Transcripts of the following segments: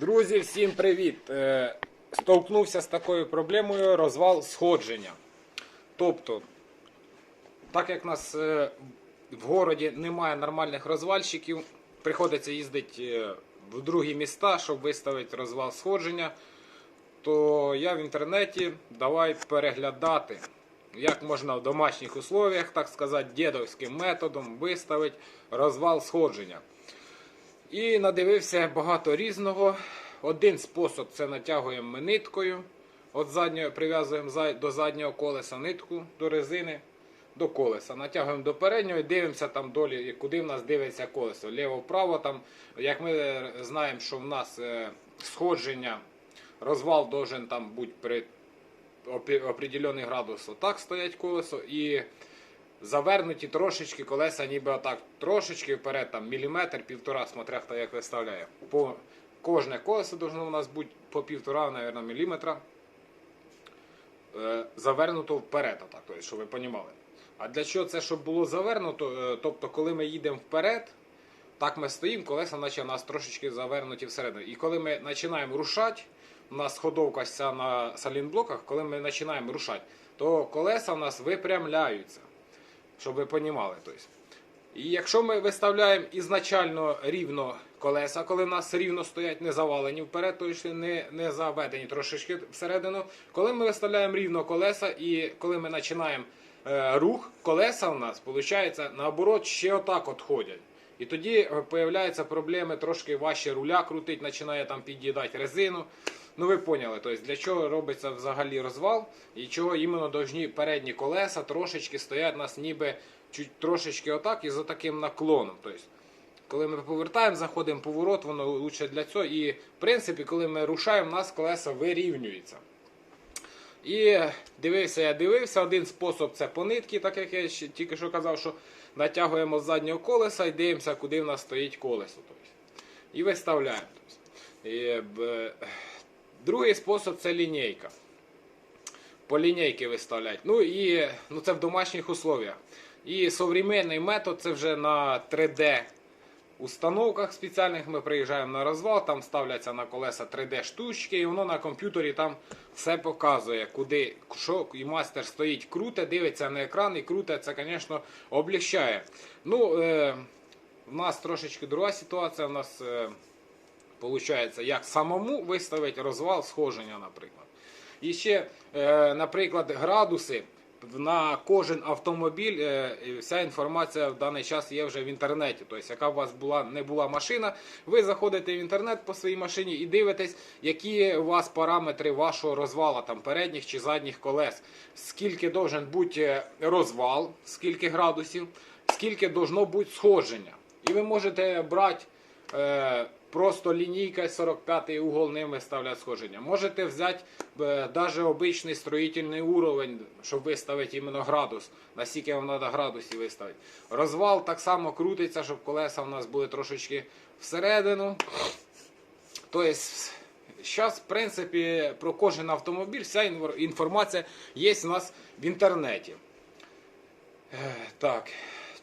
Друзі, всім привіт! Е, Столкнувся з такою проблемою розвал сходження. Тобто, так як в нас е, в городі немає нормальних розвальщиків, приходиться їздити е, в другі міста, щоб виставити розвал сходження, то я в інтернеті давай переглядати, як можна в домашніх условіях, так сказати, дідовським методом виставити розвал сходження. І надивився багато різного. Один спосіб це натягуємо ми ниткою. От задньої прив'язуємо до заднього колеса нитку до резини до колеса. Натягуємо до переднього і дивимося там долі, куди в нас дивиться колесо. Ліво-вправо. Там, як ми е, знаємо, що в нас е, сходження, розвал должен там бути при определений градус. Отак стоять колесо. І завернуті трошечки колеса, ніби отак трошечки вперед, там міліметр, півтора, смотря хто як виставляє. По кожне колесо должно у нас бути по півтора, мабуть, міліметра. е, Завернуто вперед, отак, тобто, щоб ви розуміли. А для чого це, щоб було завернуто? Е, Тобто, коли ми їдемо вперед, так ми стоїмо, колеса наче у нас трошечки завернуті всередину. І коли ми починаємо рушати, у нас ходовка на салінблоках, коли ми починаємо рушати, то колеса у нас випрямляються щоб ви розуміли. Тобто. І якщо ми виставляємо ізначально рівно колеса, коли в нас рівно стоять не завалені вперед, тобто не, не заведені трошечки всередину, коли ми виставляємо рівно колеса і коли ми починаємо е, рух, колеса у нас, виходить, наоборот, ще отак от ходять. І тоді з'являються проблеми, трошки важче руля крутить, починає там під'їдати резину. Ну ви поняли, тобто для чого робиться взагалі розвал і чого іменно должні передні колеса трошечки стоять у нас ніби чуть трошечки отак і за таким наклоном. Тобто, коли ми повертаємо, заходимо поворот, воно лучше для цього. І в принципі, коли ми рушаємо, у нас колеса вирівнюються. І дивився, я дивився. Один спосіб це по нитки, так як я тільки що казав, що натягуємо з заднього колеса і дивимося, куди в нас стоїть колесо. Тобто. І виставляємо. Тобто. І, Другий спосіб це лінійка. По лінійки виставляти. Ну і ну, це в домашніх условиях. І современний метод це вже на 3D установках спеціальних. Ми приїжджаємо на розвал, там ставляться на колеса 3D штучки, і воно на комп'ютері там все показує, куди що, і мастер стоїть, круте, дивиться на екран і круте, це, звісно, облегчає. Ну, е, в нас трошечки друга ситуація. У нас е, Получається, як самому виставити розвал сходження, наприклад. І ще, е, наприклад, градуси на кожен автомобіль. е, Вся інформація в даний час є вже в інтернеті. Тобто, яка у вас була не була машина, ви заходите в інтернет по своїй машині і дивитесь, які у вас параметри вашого розвала, там передніх чи задніх колес. Скільки должен бути е, розвал, скільки градусів, скільки должно бути сходження. І ви можете брати. Е, Просто лінійка 45 угол ним виставляти сходження. Можете взяти навіть обичний строїтельний уровень, щоб виставити іменно градус, наскільки вам треба градусів виставити. Розвал так само крутиться, щоб колеса у нас були трошечки всередину. Тобто, зараз, в принципі, про кожен автомобіль вся інформація є у нас в інтернеті. Е, Так.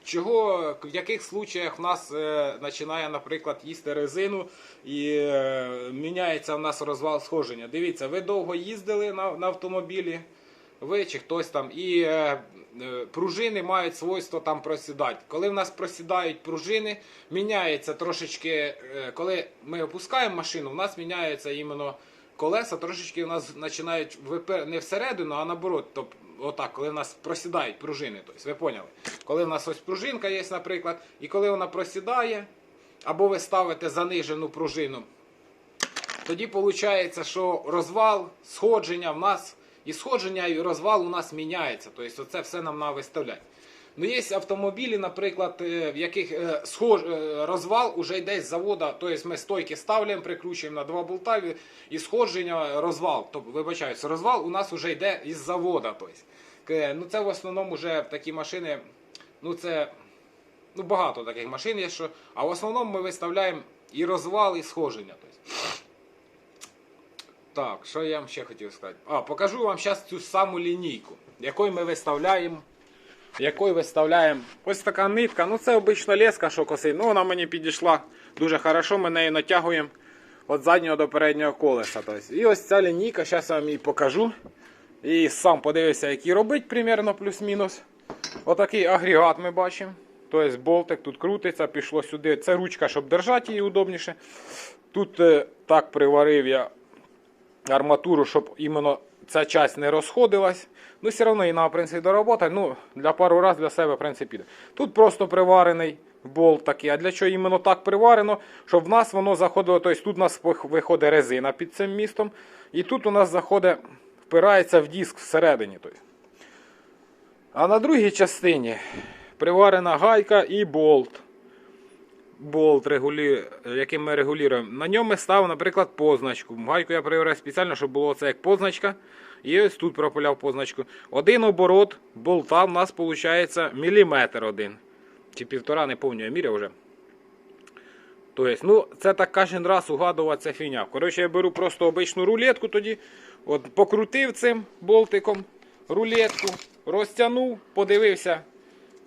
Чого, в яких случаях в нас е, починає, наприклад, їсти резину і е, міняється в нас розвал сходження? Дивіться, ви довго їздили на, на автомобілі, ви чи хтось там, і е, е, пружини мають свойство там просідати. Коли в нас просідають пружини, міняється трошечки, е, коли ми опускаємо машину, в нас міняється іменно колеса, трошечки у нас починають випер... не всередину, а наоборот. Тобто, отак, коли в нас просідають пружини. Тобто, ви поняли? Коли в нас ось пружинка є, наприклад, і коли вона просідає, або ви ставите занижену пружину, тоді виходить, що розвал, сходження в нас, і сходження, і розвал у нас міняється. Тобто, це все нам треба виставляти. Ну, є автомобілі, наприклад, е, в яких е, схож, е, розвал уже йде з завода, тобто ми стойки ставляємо, прикручуємо на два болта, і- сходження, розвал, тобто, вибачаюсь, розвал у нас вже йде із завода. Тобто. Ну, це в основному вже такі машини, ну це ну, багато таких машин є, що, а в основному ми виставляємо і розвал, і сходження. Тобто. Так, що я вам ще хотів сказати? А, покажу вам зараз цю саму лінійку, якою ми виставляємо. Якою виставляємо ось така нитка. Ну це обична леска, що косить. Ну вона мені підійшла дуже хорошо. Ми нею натягуємо від заднього до переднього колеса. Тобто. І ось ця лінійка, зараз я вам її покажу. І сам подивився, який робить примерно плюс-мінус. Отакий агрегат ми бачимо. Тобто болтик тут крутиться, пішло сюди. Це ручка, щоб держати її удобніше. Тут е, так приварив я арматуру, щоб іменно ця часть не розходилась. Ну, все одно і на принципі доработати. Ну, для пару разів для себе, в принципі, піде. Тут просто приварений болт такий. А для чого іменно так приварено? Щоб в нас воно заходило. Тобто тут у нас виходить резина під цим містом. І тут у нас заходить, впирається в диск всередині. Тобто. А на другій частині приварена гайка і болт. Болт, регулі... яким ми регулюємо. На ньому ставимо, наприклад, позначку. Гайку я приварив спеціально, щоб було це як позначка. І ось тут пропиляв позначку. Один оборот болта в нас виходить міліметр один. Чи півтора, не пам'ятаю, я міряв вже. Тобто, ну, це так кожен раз угадувати ця фігня. Коротше, я беру просто обичну рулетку тоді. От покрутив цим болтиком рулетку, розтягнув, подивився,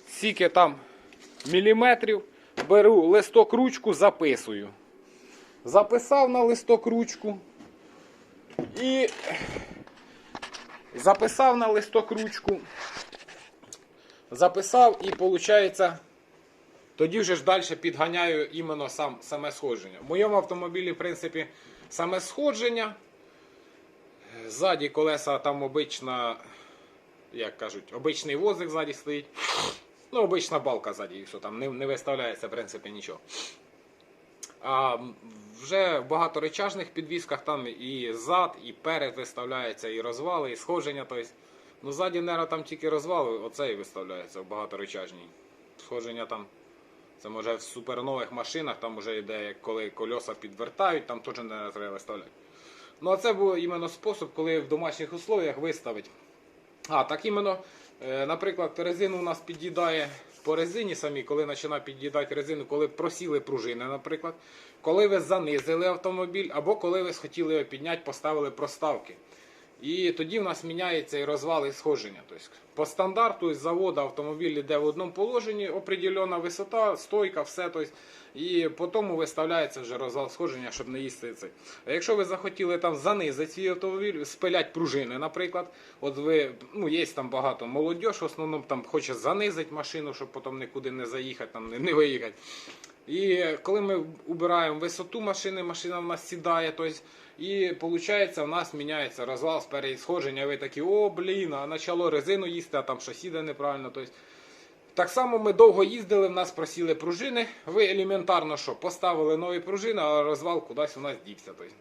скільки там міліметрів. Беру листок ручку, записую. Записав на листок ручку. І записав на листок ручку. Записав і виходить. Тоді вже ж далі підганяю іменно сам, саме сходження. В моєму автомобілі, в принципі, саме сходження. Ззаді колеса там обична, як кажуть, обичний возик ззаді стоїть. Ну, обична балка ззаді, все там не, не виставляється, в принципі, нічого. А вже в багаторечажних підвісках там і зад, і перед виставляється, і розвали, і сходження. Тобто, ну, ззаді, нера там тільки розвали, оце і виставляється в багаторечажній. Сходження там. Це може в супернових машинах, там вже йде, коли кольоса підвертають, там теж не треба виставляти. Ну а це був іменно спосіб, коли в домашніх условиях виставити. А, так іменно, наприклад, резину у нас під'їдає по резині самі, коли починає під'їдати резину, коли просіли пружини, наприклад, коли ви занизили автомобіль, або коли ви схотіли його підняти, поставили проставки. І тоді в нас міняється і розвал і сходження. Тобто, по стандарту з заводу автомобіль йде в одному положенні, определена висота, стойка, все. Тобто, і по тому виставляється вже розвал сходження, щоб не їсти цей. А якщо ви захотіли там занизити свій автомобіль, спилять пружини, наприклад, от ви, ну є там багато молодь, в основному там хоче занизити машину, щоб потім нікуди не заїхати, там не, не виїхати. І коли ми убираємо висоту машини, машина в нас сідає, тобто, і виходить, у нас міняється розвал спереді сходження. Ви такі, о, блін, а почало резину їсти, а там щось іде неправильно. Тобто, так само ми довго їздили, в нас просіли пружини. Ви елементарно що, поставили нові пружини, а розвал кудись у нас дівся. Тобто,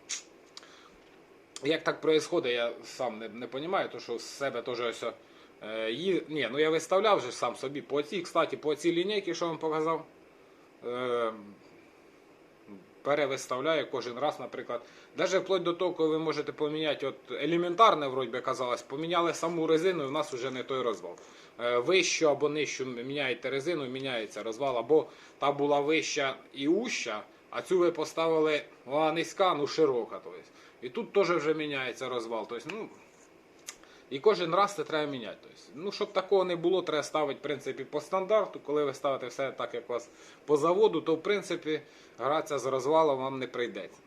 як так відбувається, я сам не, не розумію, тому що з себе теж ось. Е. Ні, ну я виставляв вже сам собі по цій, кстати, по цій лінійці, що вам показав. Е, перевиставляю кожен раз, наприклад. Навіть вплоть до того, коли ви можете поміняти, от елементарне, вроді би казалось, поміняли саму резину, і в нас вже не той розвал. Е, Вищу або нижчу міняєте резину, міняється розвал, або та була вища і уща, а цю ви поставили вона низька, ну широка. Тобто. І тут теж вже міняється розвал. Тобто, ну, і кожен раз це треба міняти. Тобто, ну, щоб такого не було, треба ставити в принципі, по стандарту. Коли ви ставите все так, як у вас по заводу, то в принципі гратися з розвалом вам не прийдеться.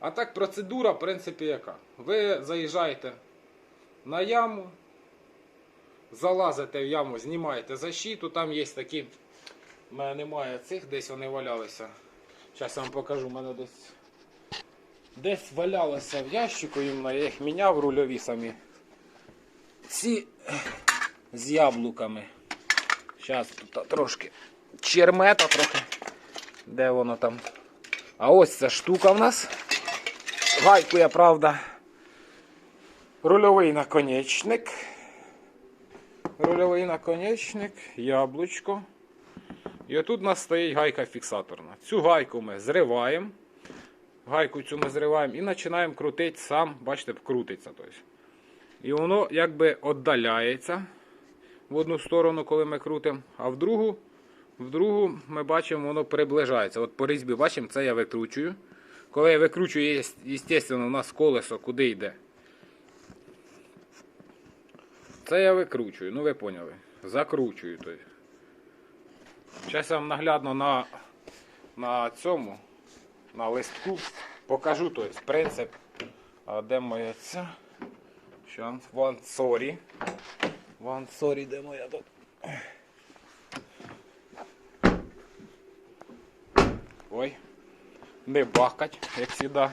А так, процедура, в принципі, яка? Ви заїжджаєте на яму, залазите в яму, знімаєте защиту, там є такі. У мене немає цих, десь вони валялися. Зараз я вам покажу, у мене десь. Десь валялося в ящику, я їх міняв рульові самі. Ці з яблуками. Зараз тут трошки чермета трохи. Де воно там? А ось ця штука в нас. Гайку я, правда. Рульовий наконечник. Рульовий наконечник, яблучко. І отут у нас стоїть гайка фіксаторна. Цю гайку ми зриваємо. Гайку цю ми зриваємо і починаємо крутити сам, бачите, крутиться. Тобто. І воно якби віддаляється в одну сторону, коли ми крутимо, а в другу, в другу ми бачимо, воно приближається. От по різьбі бачимо, це я викручую. Коли я викручую, звісно, у нас колесо куди йде. Це я викручую, ну ви поняли. Закручую. Тобто. Зараз я вам наглядно на, на цьому, на листку покажу то принцип. Де моя ця? Що? One sorry. One sorry, де моя тут? Ой. Не бахкать, як завжди.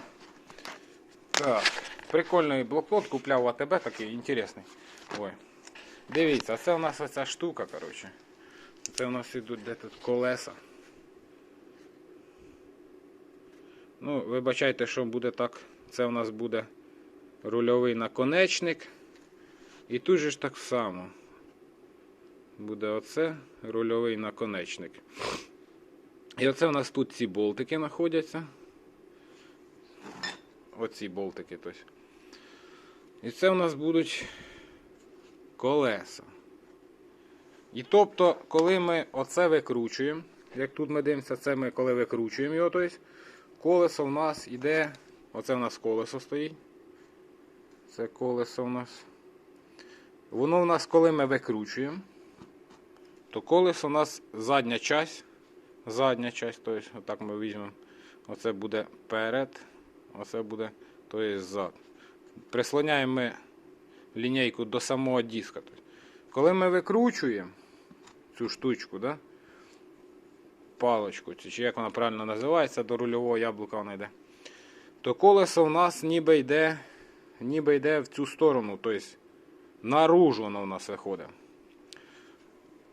Так. Прикольний блокнот купляв АТБ, такий інтересний. Ой. Дивіться, це у нас оця штука, коротше. Це у нас ідуть де тут колеса. Ну, вибачайте, що буде так. Це у нас буде рульовий наконечник. І тут же ж так само. Буде оце рульовий наконечник. І оце у нас тут ці болтики знаходяться. Оці болтики. Тобто. І це у нас будуть колеса. І тобто, коли ми оце викручуємо, як тут ми дивимося, це ми коли викручуємо його, тобто, колесо в нас йде, оце в нас колесо стоїть. Це колесо в нас. Воно в нас, коли ми викручуємо, то колесо у нас задня часть. Задня часть, тобто, отак ми візьмемо. Оце буде перед, оце буде тобто, зад. Прислоняємо ми лінійку до самого диска. Коли ми викручуємо цю штучку, да? палочку, чи як вона правильно називається, до рульового яблука вона йде, то колесо в нас ніби йде, ніби йде в цю сторону, тобто наружу воно в нас виходить.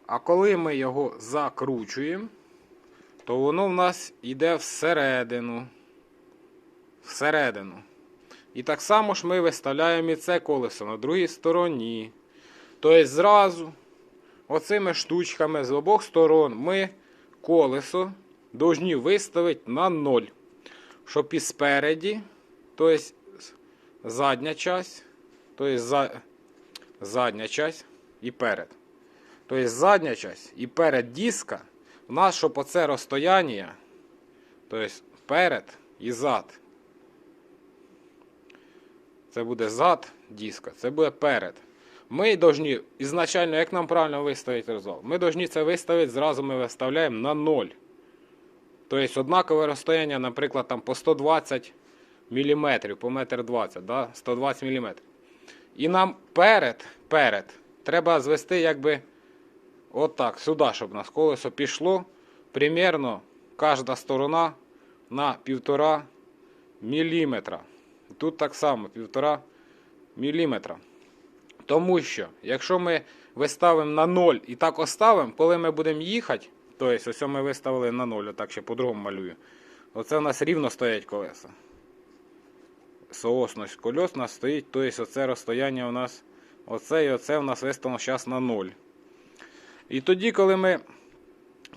А коли ми його закручуємо, то воно в нас йде всередину. Всередину. І так само ж ми виставляємо і це колесо на другій стороні. Тобто зразу оцими штучками з обох сторон ми колесо повинні виставити на 0. Щоб і спереді, тобто задня часть, тобто за, задня часть і перед. Тобто задня часть і перед диска у нас, щоб оце розстояння, тобто перед і зад. Це буде зад диска, це буде перед. Ми повинні, ізначально, як нам правильно виставити розвал, ми повинні це виставити, зразу ми виставляємо на 0. Тобто однакове розстояння, наприклад, там по 120 мм, по 1,20 м, да? 120 мм. І нам перед, перед треба звести якби отак, сюди, щоб у нас колесо пішло. Примерно кожна сторона на 1,5 мм. Тут так само 1,5 мм. Тому що, якщо ми виставимо на 0 і так оставимо, коли ми будемо їхати, тобто ось ми виставили на 0, отак ще по-другому малюю. Оце у нас рівно стоять колеса. Соосність колес у нас стоїть, тобто оце розстояння у нас, оце і оце у нас виставлено зараз на 0. І тоді, коли ми,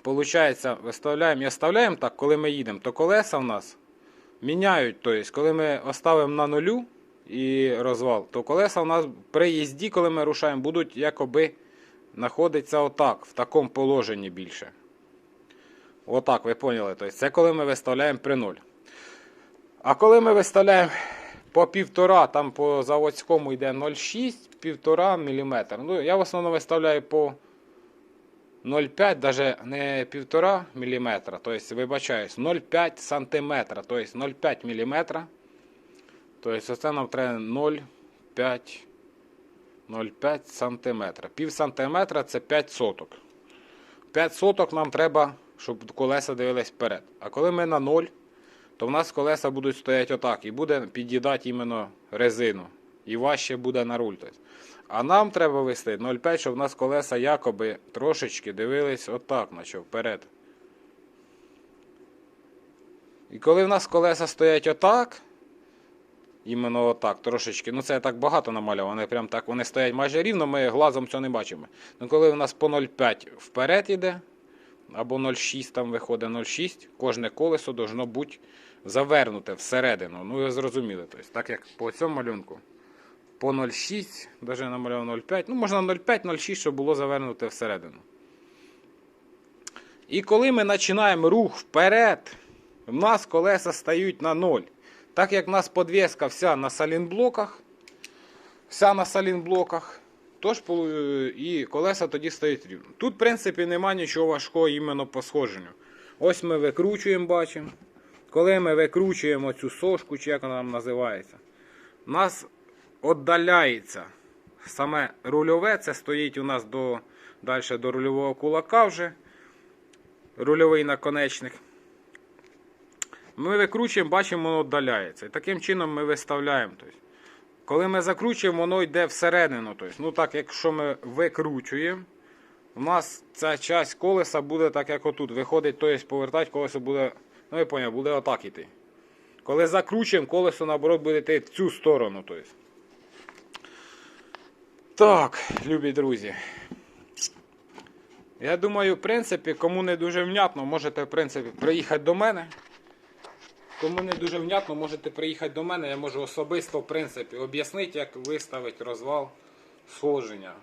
виходить, виставляємо і оставляємо так, коли ми їдемо, то колеса в нас міняють. Тобто, коли ми оставимо на нулю і розвал, то колеса у нас при їзді, коли ми рушаємо, будуть якоби знаходитися отак, в такому положенні більше. Отак, ви поняли. Тобто, це коли ми виставляємо при 0. А коли ми виставляємо по півтора, там по заводському йде 0,6, півтора мм. Ну, я в основному виставляю по 0,5, даже не 1,5 мм, тобто, вибачаюсь, 0,5 см, тобто 0,5 мм. Тобто, це нам треба 0,5 0,5 см. Пів сантиметра це 5 соток. 5 соток нам треба, щоб колеса дивились вперед. А коли ми на 0, то в нас колеса будуть стояти отак і буде під'їдати іменно резину. І важче буде на руль. Тобто. А нам треба виставити 0,5, щоб в нас колеса якоби трошечки дивились отак, наче вперед. І коли в нас колеса стоять отак, іменно отак, трошечки, ну це я так багато намалював, вони прям так, вони стоять майже рівно, ми глазом цього не бачимо. Ну коли в нас по 0,5 вперед іде, або 0,6 там виходить 0,6, кожне колесо должно бути завернуте всередину. Ну ви зрозуміли. Тобто, так як по цьому малюнку по 0,6, навіть намалював 0,5, ну можна 0,5-0,6, щоб було завернуте всередину. І коли ми починаємо рух вперед, в нас колеса стають на 0. Так як в нас подвеска вся на салінблоках, вся на салінблоках, тож і колеса тоді стають рівно. Тут, в принципі, немає нічого важкого іменно по сходженню. Ось ми викручуємо, бачимо. Коли ми викручуємо цю сошку, чи як вона там називається, у нас віддаляється саме рульове, це стоїть у нас до, далі до рульового кулака вже, рульовий наконечник. Ми викручуємо, бачимо, воно віддаляється. І таким чином ми виставляємо. Тобто, коли ми закручуємо, воно йде всередину. Тобто, ну так, якщо ми викручуємо, у нас ця часть колеса буде так, як отут. Виходить, тобто повертати колесо буде, ну ви поняли, буде отак іти. Коли закручуємо, колесо наоборот буде йти в цю сторону. Так, любі друзі. Я думаю, в принципі, кому не дуже внятно, можете в принципі, приїхати до мене. Кому не дуже внятно, можете приїхати до мене, я можу особисто в принципі, об'яснити, як виставити розвал сходження.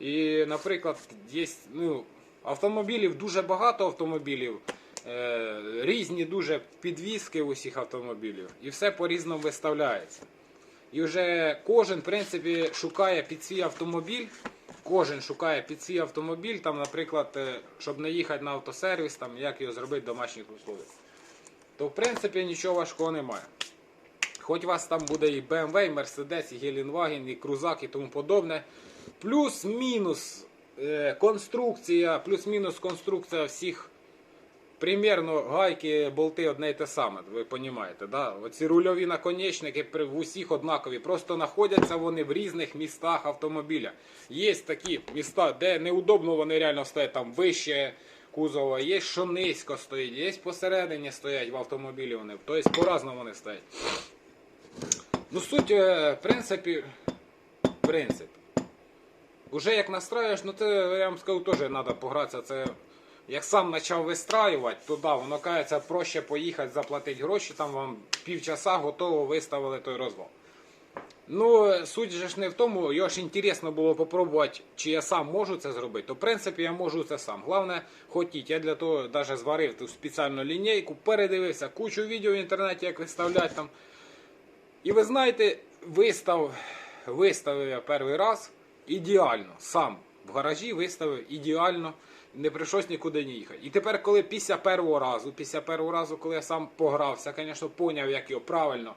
І, наприклад, є ну, автомобілів дуже багато автомобілів, різні дуже підвіски усіх автомобілів. І все по-різному виставляється. І вже кожен, в принципі, шукає під свій автомобіль. Кожен шукає під свій автомобіль, там, наприклад, е, щоб не їхати на автосервіс, там, як його зробити в домашніх условиях. То, в принципі, нічого важкого немає. Хоч у вас там буде і BMW, і Mercedes, і Гелендваген, і Крузак і тому подобне. Плюс-мінус е, конструкція, плюс-мінус конструкція всіх. Примірно гайки, болти одне й те саме, ви розумієте, да? Оці рульові наконечники в усіх однакові. Просто знаходяться вони в різних містах автомобіля. Є такі міста, де неудобно вони реально стоять там вище кузова, є що низько стоїть, є посередині стоять в автомобілі вони. Тобто по-разному вони стоять. Ну, суть, е, в принципі, в принципі. Уже як настраюєш, ну це я вам скажу, теж треба погратися. Це як сам почав вистраювати, то да, воно кається проще поїхати, заплатити гроші, там вам півчаса готово виставили той розвал. Ну, суть же ж не в тому, його ж інтересно було попробувати, чи я сам можу це зробити. То в принципі я можу це сам. Головне, хотіть. Я для того навіть зварив ту спеціальну лінійку, передивився кучу відео в інтернеті, як виставляти там. І ви знаєте, вистав, виставив я перший раз ідеально. Сам в гаражі виставив ідеально, не прийшлось нікуди не їхати. І тепер, коли після першого разу, після першого разу, коли я сам погрався, звісно, поняв, як його правильно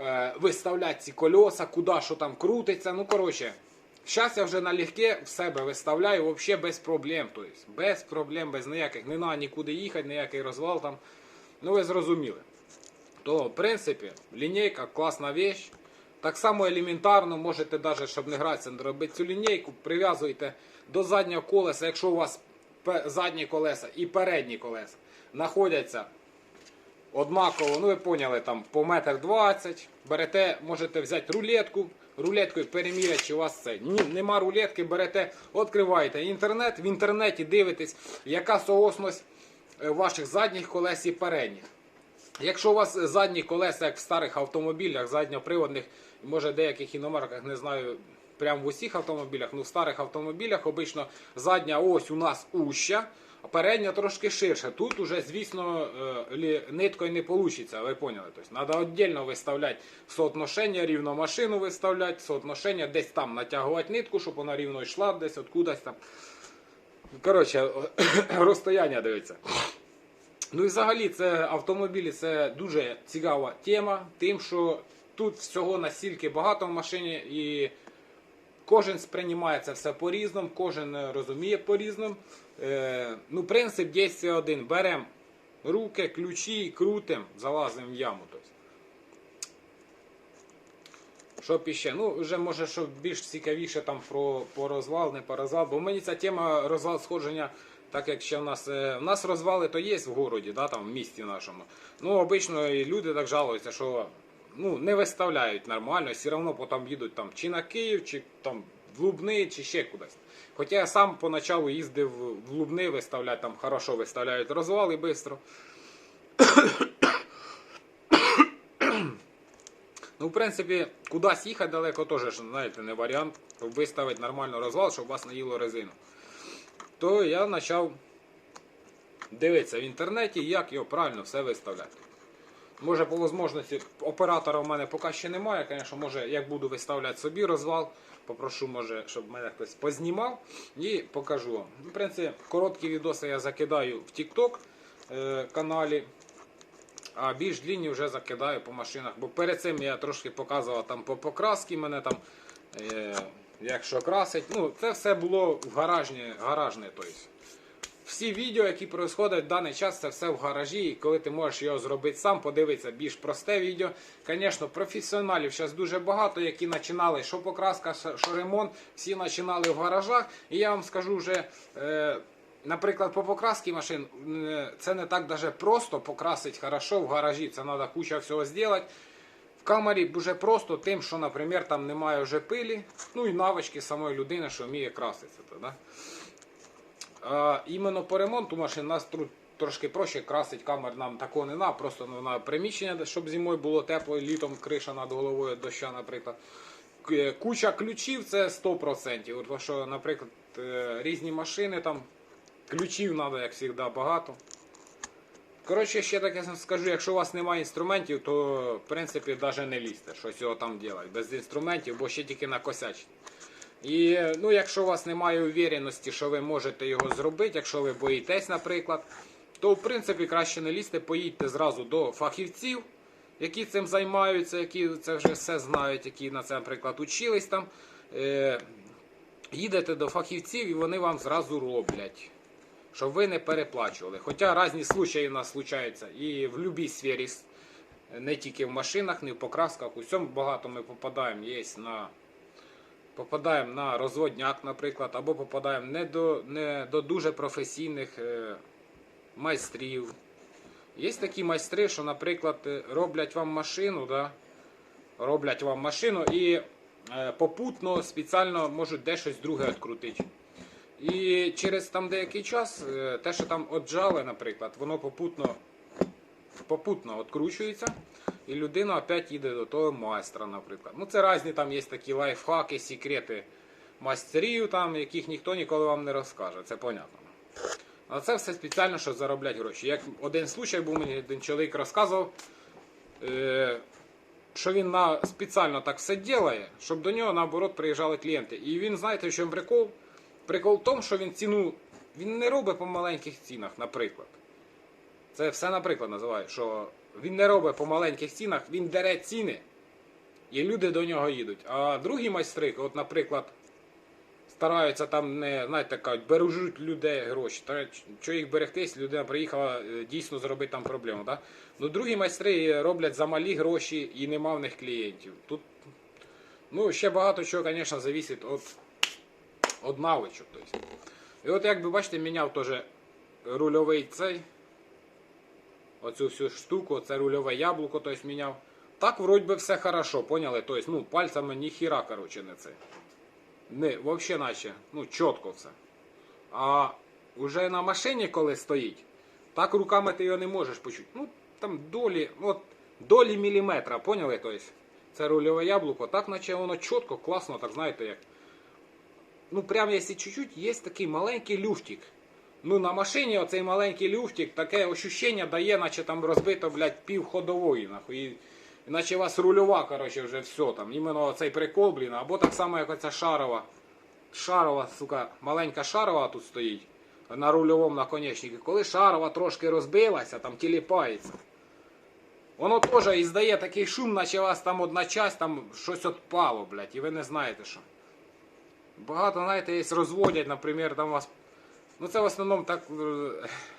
е, виставляти ці кольоса, куди що там крутиться. Ну, коротше, зараз я вже налегке в себе виставляю взагалі без проблем. Тобто, без проблем, без ніяких, не треба нікуди їхати, ніякий розвал там. Ну, ви зрозуміли то в принципі лінійка класна вещь. Так само елементарно можете, навіть, щоб не гратися, робити цю лінійку, прив'язуєте до заднього колеса, якщо у вас задні колеса і передні колеса знаходяться однаково, ну ви поняли, там по метр двадцять, берете, можете взяти рулетку, рулеткою переміряти, чи у вас це. Ні, нема рулетки, берете, відкриваєте інтернет, в інтернеті дивитесь, яка соосність е, ваших задніх колес і передніх. Якщо у вас задні колеса, як в старих автомобілях, задньоприводних, може деяких іномарках, не знаю, прямо в усіх автомобілях, ну в старих автомобілях обично задня ось у нас уща, а передня трошки ширша. Тут уже, звісно, е, ниткою не вийде, ви поняли. Тобто, треба віддільно виставляти соотношення, рівно машину виставляти, соотношення, десь там натягувати нитку, щоб вона рівно йшла, десь откудась там. Коротше, розстояння дивиться. Ну і взагалі це автомобілі це дуже цікава тема, тим, що тут всього настільки багато в машині і кожен сприймає це все по-різному, кожен е, розуміє по-різному. Е, ну, принцип дійсно один. Беремо руки, ключі, і крутимо, залазимо в яму. Тобто. Що іще? Ну, вже може, що більш цікавіше там про, про розвал, не про розвал. Бо мені ця тема розвал сходження, так як ще в нас е, в нас розвали то є в городі, да, там, в місті нашому. Ну, обично і люди так жалуються, що ну, не виставляють нормально, все одно потім їдуть там, чи на Київ, чи там в Лубни, чи ще кудись. Хоча я сам поначалу їздив в Лубни виставляти, там хорошо виставляють розвал і швидко. Ну, в принципі, кудись їхати далеко теж, знаєте, не варіант. Виставити нормально розвал, щоб вас не їло резину. То я почав дивитися в інтернеті, як його правильно все виставляти. Може, по можливості, оператора в мене поки ще немає. Звісно, може, як буду виставляти собі розвал, попрошу, може, щоб мене хтось познімав і покажу вам. В принципі, короткі відоси я закидаю в TikTok е, каналі. а більш длінні вже закидаю по машинах. Бо перед цим я трошки показував там по покраски мене там, е, як що красить. Ну, це все було в гаражні, гаражне. Тобто. Всі відео, які проходять в даний час, це все в гаражі. І коли ти можеш його зробити сам, подивитися більш просте відео. Звісно, професіоналів зараз дуже багато, які починали, що покраска, що ремонт, всі починали в гаражах. І я вам скажу вже. Е, Наприклад, по покрасці машин е, це не так даже просто покрасити хорошо в гаражі. Це треба куча всього зробити. В камері дуже просто тим, що, наприклад, там немає вже пилі, ну і навички самої людини, що вміє краситися. Іменно по ремонту машин нас тру- трошки проще красить камер нам такого не на, просто ну, на приміщення, щоб зимою було тепло, і літом криша над головою доща, наприклад. Е, Куча ключів це 100%. От, що, наприклад, е, різні машини там, ключів треба, як завжди, багато. Коротше, ще таке скажу, якщо у вас немає інструментів, то в принципі навіть не лізьте, щось його там робити. Без інструментів, бо ще тільки накосячить. І ну, якщо у вас немає увереності, що ви можете його зробити, якщо ви боїтесь, наприклад, то в принципі краще не лізьте, поїдьте зразу до фахівців, які цим займаються, які це вже все знають, які на це, наприклад, учились там. Е, їдете до фахівців і вони вам зразу роблять. Щоб ви не переплачували. Хоча різні случаї у нас случаються і в будь-якій сфері, не тільки в машинах, не в покрасках. У всьому багато ми попадаємо є на попадаємо на розводняк, наприклад, або попадаємо не до, не до дуже професійних е, майстрів. Є такі майстри, що, наприклад, е, роблять вам машину, да? роблять вам машину і е, попутно спеціально можуть де друге відкрутити. І через там деякий час те, що там отжали, наприклад, воно попутно, попутно відкручується, і людина опять їде до того майстра, наприклад. Ну це різні там є такі лайфхаки, секрети майстерів, там, яких ніхто ніколи вам не розкаже, це понятно. А це все спеціально, щоб заробляти гроші. Як один случай був, мені один чоловік розказував, е, що він спеціально так все робить, щоб до нього наоборот приїжджали клієнти. І він, знаєте, в чому прикол? Прикол в тому, що він ціну він не робить по маленьких цінах, наприклад. Це все, наприклад, називаю, що він не робить по маленьких цінах, він дере ціни, і люди до нього їдуть. А другі майстри, от, наприклад, стараються там не, знаєте, кажуть, бережуть людей гроші. Та що їх берегтись, людина приїхала е, дійсно зробити там проблему. Да? Ну, другі майстри роблять за малі гроші і нема в них клієнтів. Тут ну, ще багато чого, звісно, залежить від, від навичок. Тобто. І от як ви бачите, міняв теж рульовий цей. Оцю всю штуку, це рульове яблуко, тобто міняв. Так вроді би все хорошо, поняли? Тобто, ну, пальцями ніхіра, короче, не це. Не, взагалі наче, ну, чітко все. А вже на машині, коли стоїть, так руками ти його не можеш почути. Ну, там долі, от, долі міліметра, поняли? Тобто, це рульове яблуко, так наче воно чітко, класно, так знаєте як. Ну, прям якщо чуть-чуть, є такий маленький люфтик. Ну, на машині оцей маленький люфтик, таке ощущення дає, наче там розбито, блядь, пів ходової, нахуй. І, Іначе у вас рульова, короче, вже все там. Іменно цей прикол, блін. Або так само, як оця шарова. Шарова, сука, маленька шарова тут стоїть на рульовому наконечнику. Коли шарова трошки розбилася, там тіліпається. Воно теж іздає такий шум, наче у вас там одна часть, там щось отпало, блядь, і ви не знаєте що. Багато, знаєте, є розводять, наприклад, там вас. Ну це в основному так,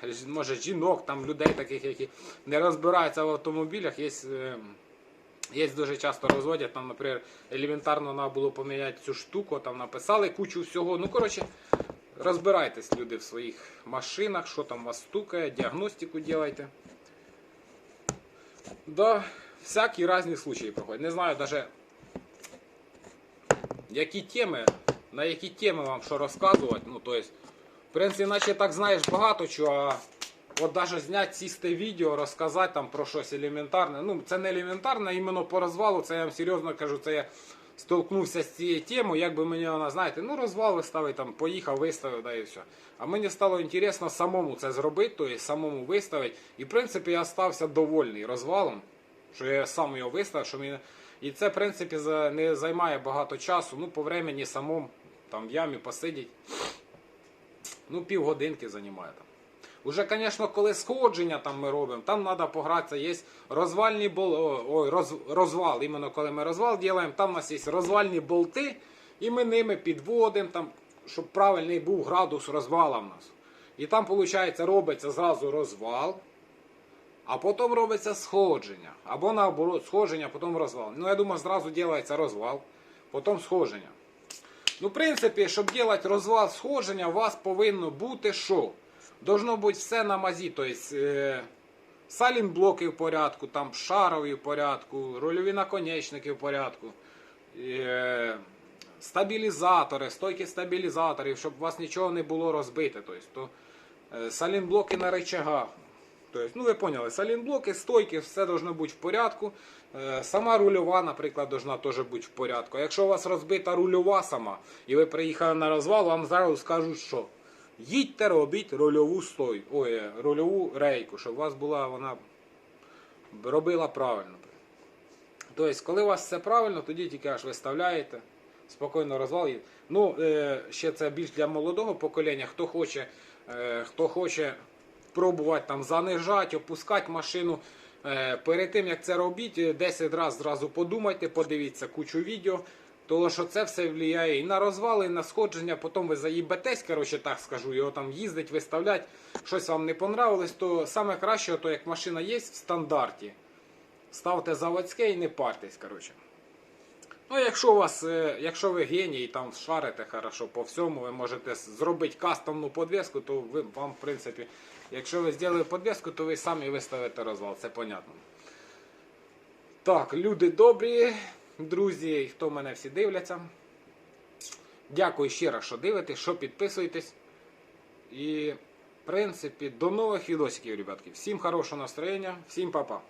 е, може, жінок, там людей таких, які не розбираються в автомобілях. Є, е, є дуже часто розводять, там, наприклад, елементарно треба було поміняти цю штуку, там написали кучу всього. Ну, коротше, розбирайтесь, люди, в своїх машинах, що там вас стукає, діагностику делайте. Да, всякі різні случаї проходять. Не знаю навіть, які теми, на які теми вам що розказувати. Ну, то есть, в принципі, наче так знаєш багато чого, а от навіть зняти сісти відео, розказати там про щось елементарне. Ну, це не елементарне, іменно по розвалу, це я вам серйозно кажу, це я столкнувся з цією темою, як би мені вона, знаєте, ну розвал виставив, там, поїхав, виставив, да і все. А мені стало інтересно самому це зробити, тобто самому виставити. І в принципі я стався довольний розвалом, що я сам його виставив, що мені... І це, в принципі, не займає багато часу. Ну, по времені самому там в ямі посидіть. Ну, півгодинки займає там. Уже, звісно, коли сходження там ми робимо, там треба погратися, є розвальні бол... ой, роз... розвал. Іменно коли ми розвал робимо, там у нас є розвальні болти, і ми ними підводимо, там, щоб правильний був градус розвала в нас. І там, виходить, робиться зразу розвал, а потім робиться сходження. Або наоборот, сходження, потім розвал. Ну, я думаю, зразу робиться розвал, потім сходження. Ну, в принципі, щоб робити розвал сходження, у вас повинно бути що? Должно бути все на мазі. Тобто, е, салінблоки в порядку, там шарові в порядку, рульові наконечники в порядку. Е, стабілізатори, стойки стабілізаторів, щоб у вас нічого не було розбите. Тобто, то, е, салінблоки на рычагах. Тобто, ну ви поняли, салінблоки, стойки, все должно бути в порядку. Е, Сама рульова, наприклад, должна теж бути в порядку. Якщо у вас розбита рульова сама, і ви приїхали на розвал, вам зразу скажуть, що їдьте робіть рульову стой, ой, е, рульову рейку, щоб у вас була вона робила правильно. Тобто, коли у вас все правильно, тоді тільки аж виставляєте, спокійно розвал. Ну, е, ще це більш для молодого покоління, хто хоче, хто хоче пробувати там занижати, опускати машину. Е, перед тим як це робіть, е, 10 разів зразу подумайте, подивіться кучу відео. Тому що це все впливає і на розвали, і на сходження, потім ви заїбетесь, коротше, так скажу, його там їздить, виставлять, щось вам не понравилось, то саме краще, то як машина є в стандарті, ставте заводське і не парьтесь, коротше. Ну, якщо у вас, е, якщо ви геній там шарите хорошо по всьому, ви можете зробити кастомну подвеску, то ви вам, в принципі, якщо ви зробили подв'язку, то ви самі виставите розвал, це понятно. Так, люди добрі, друзі, хто мене всі дивляться. Дякую ще раз, що дивитесь, що підписуєтесь. І, в принципі, до нових відосиків, ребятки. Всім хорошого настроєння, всім па-па.